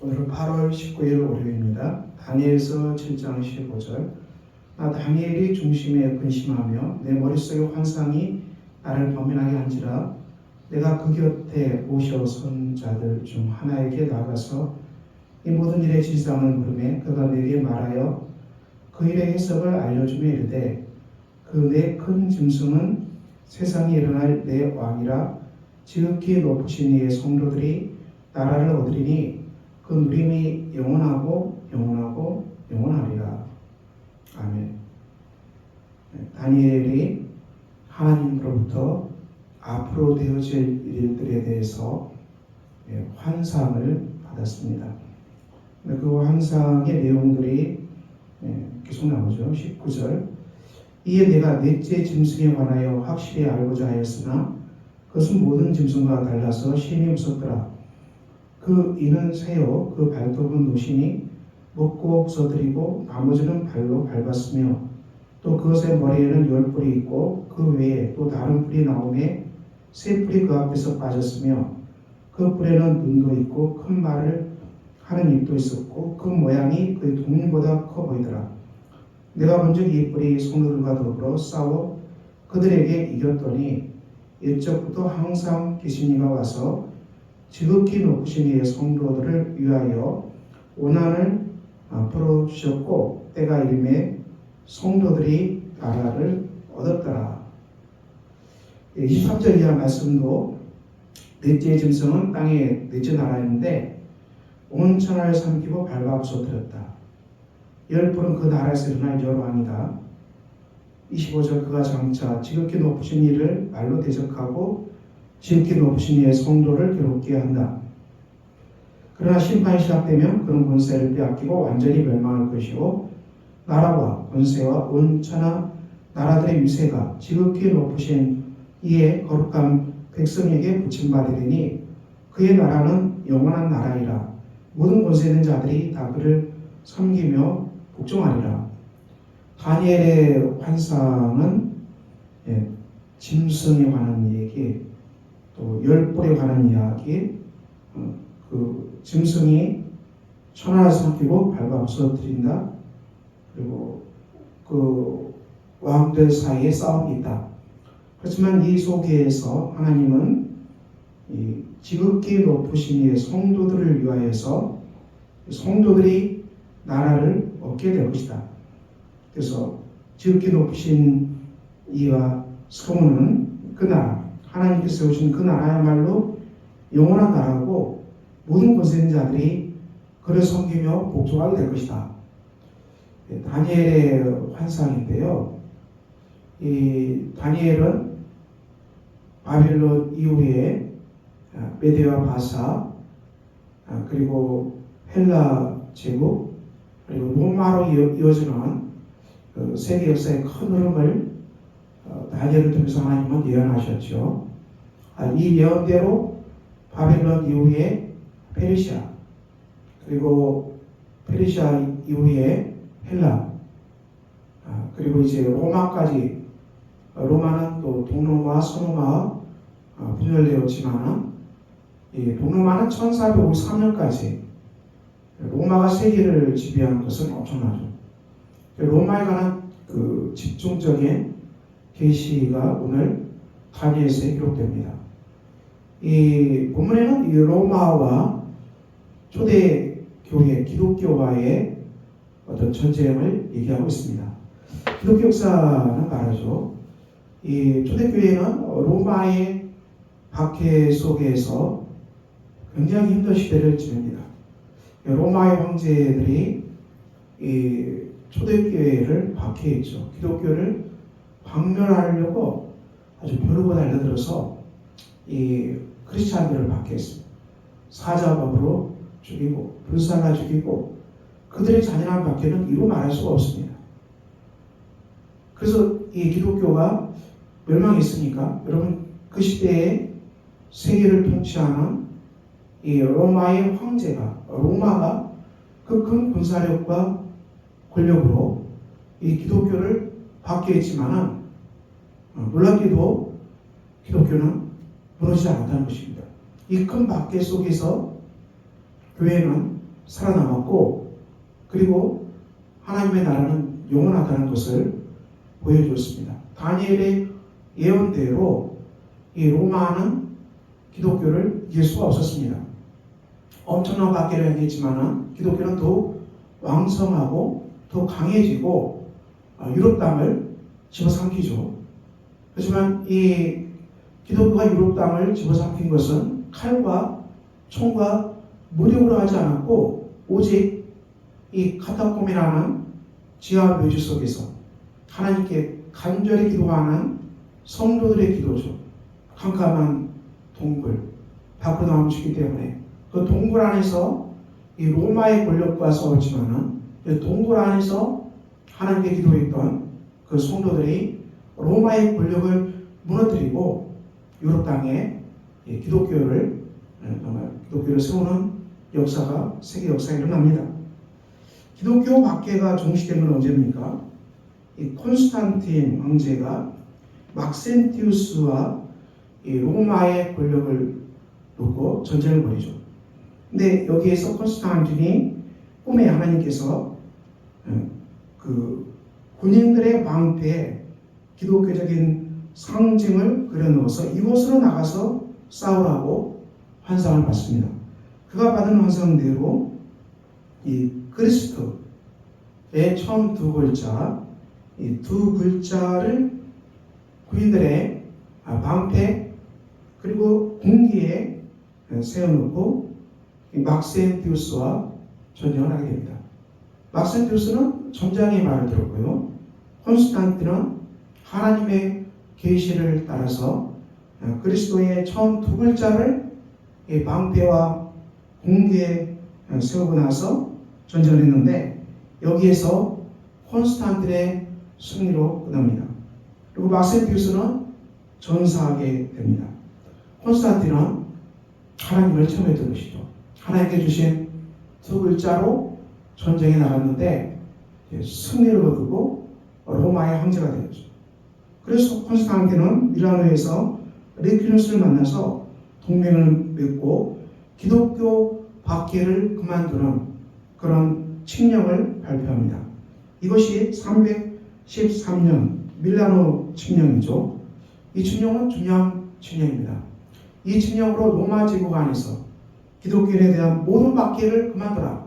오늘은 8월 19일 월요일입니다. 다니엘서 7장 15절 나 다니엘이 중심에 근심하며 내 머릿속의 환상이 나를 범인하게 한지라 내가 그 곁에 모셔선 자들 중 하나에게 나가서 이 모든 일의 진상을 물음에 그가 내게 말하여 그 일의 해석을 알려주며 이르되 그 내 큰 짐승은 세상에 일어날 내 왕이라 지극히 높으신 이의 성도들이 나라를 얻으리니 그 누림이 영원하고 영원하고 영원하리라. 아멘. 네, 다니엘이 하나님으로부터 앞으로 되어질 일들에 대해서 예, 환상을 받았습니다. 그 환상의 내용들이 예, 계속 나오죠. 19절. 이에 내가 넷째 짐승에 관하여 확실히 알고자 하였으나 그것은 모든 짐승과 달라서 심히 무섭더라. 그 이는 새요 그 발톱은 노시니 먹고 없어들이고 나머지는 발로 밟았으며 또 그것의 머리에는 열 뿔이 있고 그 외에 또 다른 뿔이 나오매 세 뿔이 그 앞에서 빠졌으며 그 뿔에는 눈도 있고 큰 말을 하는 입도 있었고 그 모양이 그 동물보다 커 보이더라. 내가 먼저 이 뿔이 성도들과 더불어 싸워 그들에게 이겼더니 일적부터 항상 계시니가 와서 지극히 높으신 이의 성도들을 위하여 오난을 앞으로 주셨고 때가 이름에 성도들이 나라를 얻었더라. 23절 이하 말씀도 넷째 짐승은 땅의 넷째 나라였는데 온 천하를 삼키고 밟아 부서뜨렸다. 열 뿔은 그 나라에서 일어날 열왕이다. 25절 그가 장차 지극히 높으신 이를 말로 대적하고 높으신 이의 성도를 괴롭게 한다. 그러나 심판이 시작되면 그런 권세를 빼앗기고 완전히 멸망할 것이고 나라와 권세와 온 천하 나라들의 위세가 지극히 높으신 이의 거룩한 백성에게 붙임받으리니 그의 나라는 영원한 나라이라 모든 권세 있는 자들이 다 그를 섬기며 복종하리라. 다니엘의 환상은 예, 짐승에 관한 얘기, 또 열불에 관한 이야기, 어, 그 짐승이 천하를 삼키고 밟아 부서뜨린다. 그리고 그 왕들 사이에 싸움이 있다. 그렇지만 이 속에서 하나님은 이 지극히 높으신 이의 성도들을 위하여서 성도들이 나라를 얻게 될 것이다. 그래서 지극히 높으신 이와 성은 그 나라, 하나님께서 세우신 그 나라야말로 영원한 나라고 모든 권세 있는 자들이 그를 섬기며 복종하게 될 것이다. 예, 다니엘의 환상인데요. 이 다니엘은 바빌론 이후에 아, 메데와 바사 아, 그리고 헬라 제국 그리고 로마로 이어지는 그 세계 역사의 큰 흐름을 어, 다니엘을 통해서 하나님은 예언하셨죠. 아, 이 예언대로 바벨론 이후에 페르시아 그리고 페르시아 이후에 헬라 아, 그리고 이제 로마까지 어, 로마는 또 동로마, 서로마 어, 분열되었지만은 이 동로마는 1453년까지 로마가 세계를 지배한 것은 엄청나죠. 로마에 관한 그 집중적인 계시가 오늘 다니엘서에 기록됩니다. 이 본문에는 이 로마와 초대 교회 기독교와의 어떤 전쟁을 얘기하고 있습니다. 기독교 역사는 말하죠. 이 초대교회는 로마의 박해 속에서 굉장히 힘든 시대를 지냅니다. 로마의 황제들이 이 초대교회를 박해했죠. 기독교를 박멸하려고 아주 벼르고 달려들어서 이 크리스찬들을 박해했습니다. 사자법으로 죽이고 불살라 죽이고 그들의 잔인한 박해는 이루 말할 수가 없습니다. 그래서 이 기독교가 멸망했으니까 여러분 그 시대에 세계를 통치하는 이 로마의 황제가 로마가 그 큰 군사력과 권력으로 이 기독교를 박해했지만은 어, 놀랍게도 기독교는 무너지지 않았다는 것입니다. 이큰 박해 속에서 교회는 살아남았고 그리고 하나님의 나라는 영원하다는 것을 보여주었습니다. 다니엘의 예언대로 이 로마는 기독교를 이길 수가 없었습니다. 엄청난 박해를 행했지만은 기독교는 더욱 왕성하고 더 강해지고 어, 유럽 땅을 집어삼키죠. 하지만 이 기독교가 유럽 땅을 집어삼킨 것은 칼과 총과 무력으로 하지 않았고 오직 이 카타콤이라는 지하 묘지 속에서 하나님께 간절히 기도하는 성도들의 기도죠. 캄캄한 동굴 밖으로 나오시기 때문에 그 동굴 안에서 이 로마의 권력과 싸웠지만은 그 동굴 안에서 하나님께 기도했던 그 성도들이 로마의 권력을 무너뜨리고 유럽 땅에 이 기독교를 예, 정말 기독교를 세우는 역사가 세계 역사에 일어납니다. 기독교 박해가 종시된 건 언제입니까? 이 콘스탄틴 황제가 막센티우스와 이 로마의 권력을 놓고 전쟁을 벌이죠. 근데 여기에서 콘스탄틴이 꿈에 하나님께서 어, 그 군인들의 방패에 기독교적인 상징을 그려넣어서 이곳으로 나가서 싸우라고 환상을 받습니다. 그가 받은 환상대로 이 그리스도의 처음 두 글자, 이 두 글자를 군인들의 아, 방패 그리고 공기에 세워놓고 막센티우스와 전쟁을 하게 됩니다. 막센티우스는 전장의 말을 들었고요. 콘스탄티는 하나님의 계시를 따라서 어, 그리스도의 처음 두 글자를 이 방패와 공기에 어, 세우고 나서 전쟁을 했는데 여기에서 콘스탄틴의 승리로 끝납니다. 그리고 막센티우스는 전사하게 됩니다. 콘스탄틴은 하나님을 처음 했던 것이죠. 하나님께 주신 두 글자로 전쟁에 나갔는데 승리를 거두고 로마의 황제가 되었죠. 그래서 콘스탄틴은 미라노에서 리퀴누스를 만나서 동맹을 맺고 기독교 박해를 그만두는 그런 칙령을 발표합니다. 이것이 313년 밀라노 칙령이죠. 이 칙령은 중요한 칙령입니다. 이 칙령으로 로마 제국 안에서 기독교인에 대한 모든 박해를 그만둬라.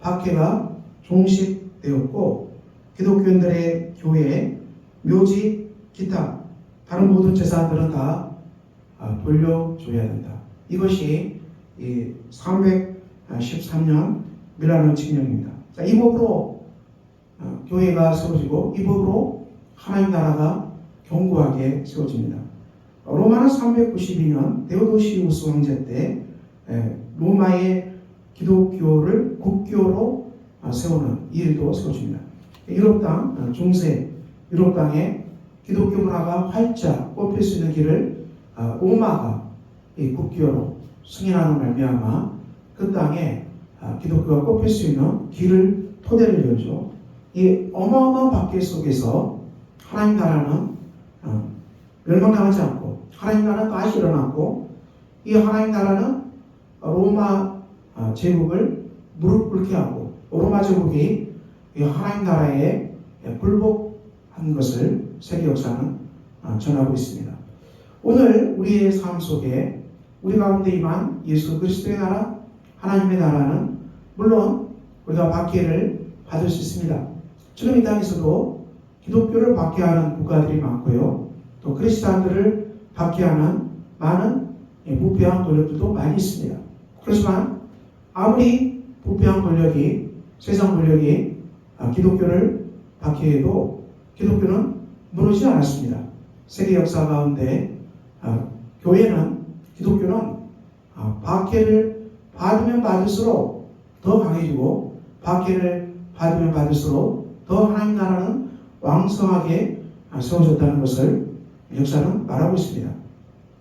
박해가 종식되었고 기독교인들의 교회, 묘지, 기타 다른 모든 재산들은 다 아, 돌려줘야 된다. 이것이 313년 밀라노 칙령입니다. 자, 이 법으로 어, 교회가 세워지고 이 법으로 하나님 나라가 견고하게 세워집니다. 로마는 392년 데오도시우스 황제 때 로마의 기독교를 국교로 아, 세우는 일도 세워집니다. 유럽 땅 아, 중세 유럽 땅에 기독교 문화가 활짝 꽃필 수 있는 길을 아, 로마가 국교로 승인하는 말미암아 그 땅에 기독교가 꽃필 수 있는 길을 토대를 열죠. 이 어마어마한 박해 속에서 하나님 나라는 어, 멸망당하지 않고 하나님 나라는 다시 일어났고 이 하나님 나라는 로마 아, 제국을 무릎 꿇게 하고 로마 제국이 하나님 나라에 굴복한 것을 세계 역사는 아, 전하고 있습니다. 오늘 우리의 삶 속에 우리 가운데 임한 예수 그리스도의 나라, 하나님의 나라는 물론 우리가 박해를 받을 수 있습니다. 지금 이 땅에서도 기독교를 박해하는 국가들이 많고요. 또 그리스도인들을 박해하는 많은 부패한 권력들도 많이 있습니다. 그렇지만 아무리 부패한 권력이 세상 권력이 아, 기독교를 박해해도 기독교는 무너지지 않았습니다. 세계 역사 가운데 아, 교회는 기독교는 아, 박해를 받으면 받을수록 더 강해지고 박해를 받으면 받을수록 더 하나님 나라는 왕성하게 세워졌다는 것을 역사는 말하고 있습니다.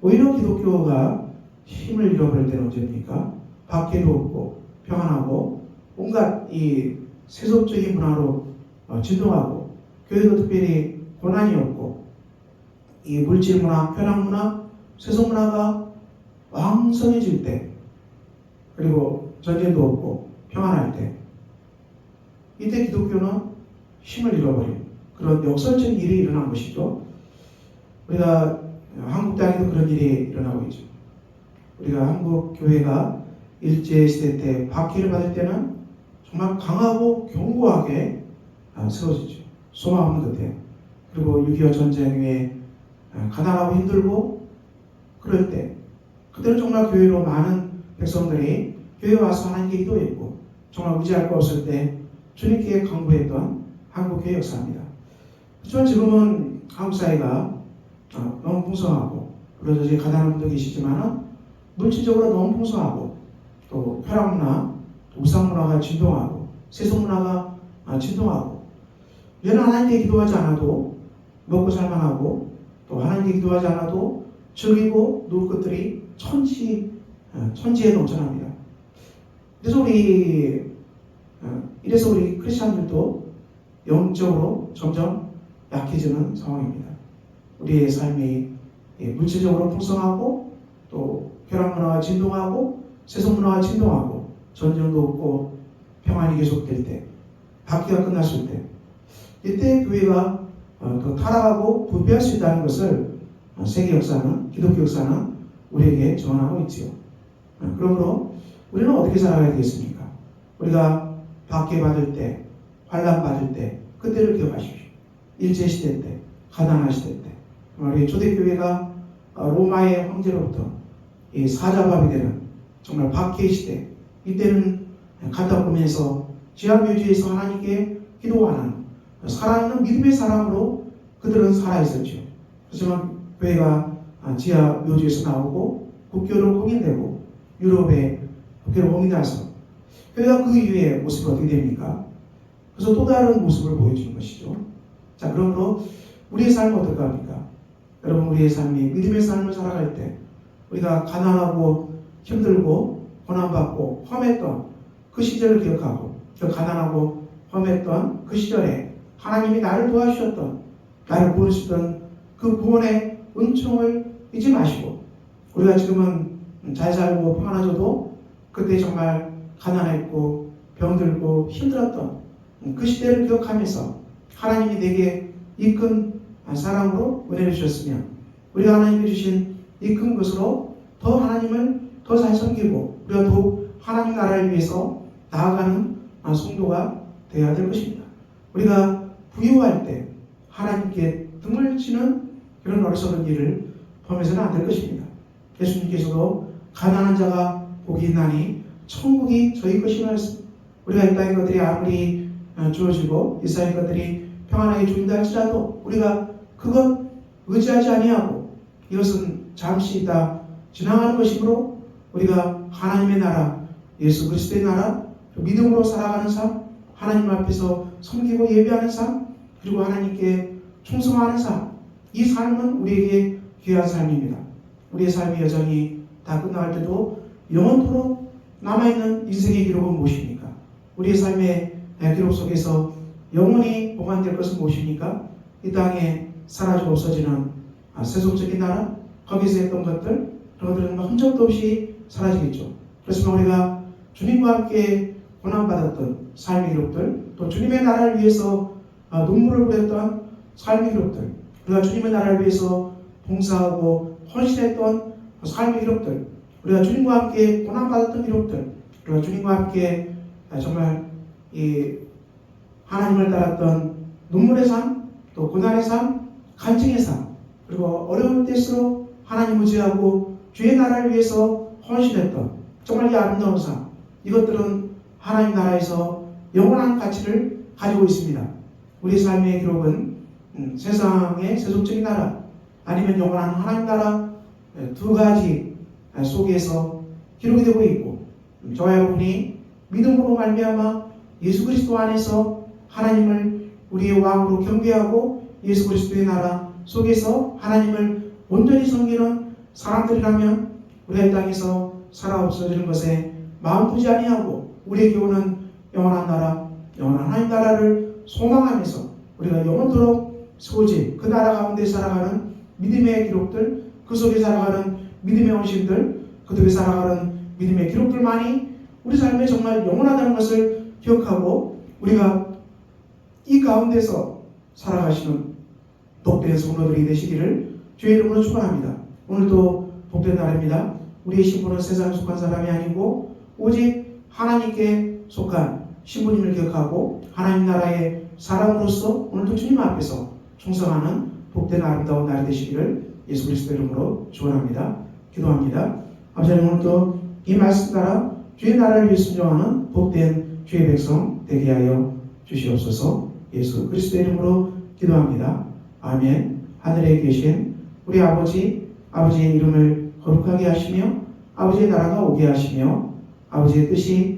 오히려 기독교가 힘을 잃어버릴 때는 언제입니까? 박해도 없고 평안하고 온갖 이 세속적인 문화로 어, 진동하고 교회도 특별히 고난이 없고 이 물질 문화, 편학 문화, 세속 문화가 왕성해질 때 그리고 전쟁도 없고 평안할 때 이때 기독교는 힘을 잃어버린 그런 역설적인 일이 일어난 것이죠. 우리가 한국 땅에도 그런 일이 일어나고 있죠. 우리가 한국 교회가 일제 시대 때 박해를 받을 때는 정말 강하고 견고하게 아, 세워지죠. 소망 없는 그때. 그리고 6.25 전쟁 후에 아, 가난하고 힘들고 그럴 때 그때는 정말 교회로 많은 백성들이 교회 와서 하나님께 기도했고 정말 의지할 거 없을 때 주님께 강구했던 한국 교회 역사입니다. 하지만 지금은 한국 사회가 어, 너무 풍성하고 그래서 이제 가난한 분도 계시지만 물질적으로 너무 풍성하고 또 혈압 문화, 우상 문화가 진동하고 세속 문화가 아, 진동하고 얘는 하나님께 기도하지 않아도 먹고 살만하고 또 하나님께 기도하지 않아도 즐기고 놀 것들이 천지 어, 천지에 넘쳐납니다. 그래서 우리 어, 이래서 우리 크리스천들도 영적으로 점점 약해지는 상황입니다. 우리의 삶이 예, 물질적으로 풍성하고 또 혈압 문화가 진동하고 세속 문화가 진동하고 전쟁도 없고 평안이 계속될 때 박해가 끝났을 때 이때 교회가 어, 더 타락하고 부패할 수 있다는 것을 어, 세계 역사는 기독교 역사는 우리에게 전하고 있지요. 어, 그러므로 우리는 어떻게 살아가야 되겠습니까? 우리가 박해 받을 때, 환란 받을 때 그때를 기억하십시오. 일제 시대 때, 가난한 시대 때, 우리 초대교회가 어, 로마의 황제로부터 이 사자밥이 되는 정말 박해 시대 이때는 갖다 보면서 지하묘지에서 하나님께 기도 하는 살아있는 믿음의 사람으로 그들은 살아 있었죠. 하지만 교회가 지하 묘지에서 나오고 국교로 공인되고 유럽에 국교로 공인돼서 교회가 그 이후에 모습이 어떻게 됩니까? 그래서 또 다른 모습을 보여주는 것이죠. 자, 그러므로 우리의 삶은 어떨까 합니까? 여러분, 우리의 삶이 믿음의 삶을 살아갈 때 우리가 가난하고 힘들고 고난받고 험했던 그 시절을 기억하고 그 가난하고 험했던 그 시절에 하나님이 나를 도와주셨던 나를 구원하셨던 그 구원의 은총을 잊지 마시고 우리가 지금은 잘 살고 평안해져도 그때 정말 가난했고 병들고 힘들었던 그 시대를 기억하면서 하나님이 내게 이끈 사랑으로 은혜를 주셨으면 우리가 하나님께 주신 이큰 것으로 더 하나님을 더 잘 섬기고 우리가 더욱 하나님 나라를 위해서 나아가는 성도가 되어야 될 것입니다. 우리가 부유할 때 하나님께 등을 치는 그런 어리석은 일을 범해서는 안 될 것입니다. 예수님께서도 가난한 자가 복이 있나니 천국이 저희 것이라 했습니다. 우리가 이 땅의 것들이 아무리 주어지고 이 세상의 것들이 평안하게 주인다 할지라도 우리가 그것 의지하지 아니하고 이것은 잠시 있다 지나가는 것이므로 우리가 하나님의 나라 예수 그리스도의 나라 믿음으로 살아가는 삶 하나님 앞에서 섬기고 예배하는 삶 그리고 하나님께 충성하는 삶 이 삶은 우리에게 귀한 삶입니다. 우리의 삶이 여전히 다 끝나갈 때도 영원토록 남아있는 인생의 기록은 무엇입니까? 우리의 삶의 기록 속에서 영원히 보관될 것은 무엇입니까? 이 땅에 사라지고 없어지는 세속적인 나라, 거기서 했던 것들, 그런 것들은 흔적도 없이 사라지겠죠. 그렇지만 우리가 주님과 함께 고난받았던 삶의 기록들, 또 주님의 나라를 위해서 눈물을 보였던 삶의 기록들, 우리가 주님의 나라를 위해서 봉사하고 헌신했던 삶의 기록들, 우리가 주님과 함께 고난받았던 기록들, 우리가 주님과 함께 정말 이 하나님을 따랐던 눈물의 삶, 또 고난의 삶, 간증의 삶, 그리고 어려울 때일수록 하나님 의지하고 주의 나라를 위해서 헌신했던 정말 이 아름다운 삶, 이것들은 하나님 나라에서 영원한 가치를 가지고 있습니다. 우리 삶의 기록은 음, 세상의 세속적인 나라 아니면 영원한 하나님 나라 두 가지 속에서 기록이 되고 있고 음, 저와 여러분이 믿음으로 말미암아 예수 그리스도 안에서 하나님을 우리의 왕으로 경배하고 예수 그리스도의 나라 속에서 하나님을 온전히 섬기는 사람들이라면 우리가 이 땅에서 살아 없어지는 것에 마음 두지 아니하고 우리에게 오는 영원한 나라, 영원한 하나님 나라를 소망하면서 우리가 영원토록 소지 그 나라 가운데 살아가는 믿음의 기록들 그 속에 살아가는 믿음의 원심들 그 속에 살아가는 믿음의 기록들만이 우리 삶에 정말 영원하다는 것을 기억하고 우리가 이 가운데서 살아가시는 복된 성도들이 되시기를 주의 이름으로 축원합니다. 오늘도 복된 날입니다. 우리의 신분은 세상에 속한 사람이 아니고 오직 하나님께 속한 신부님을 기억하고 하나님 나라의 사람으로서 오늘도 주님 앞에서 충성하는 복된 아름다운 날이 되시기를 예수 그리스도 이름으로 축원합니다. 기도합니다. 아버지 오늘도 이 말씀 따라 주의 나라를 위해 순종하는 복된 주의 백성 되게 하여 주시옵소서 예수 그리스도 이름으로 기도합니다. 아멘. 하늘에 계신 우리 아버지, 아버지의 이름을 거룩하게 하시며 아버지의 나라가 오게 하시며 아버지의 뜻이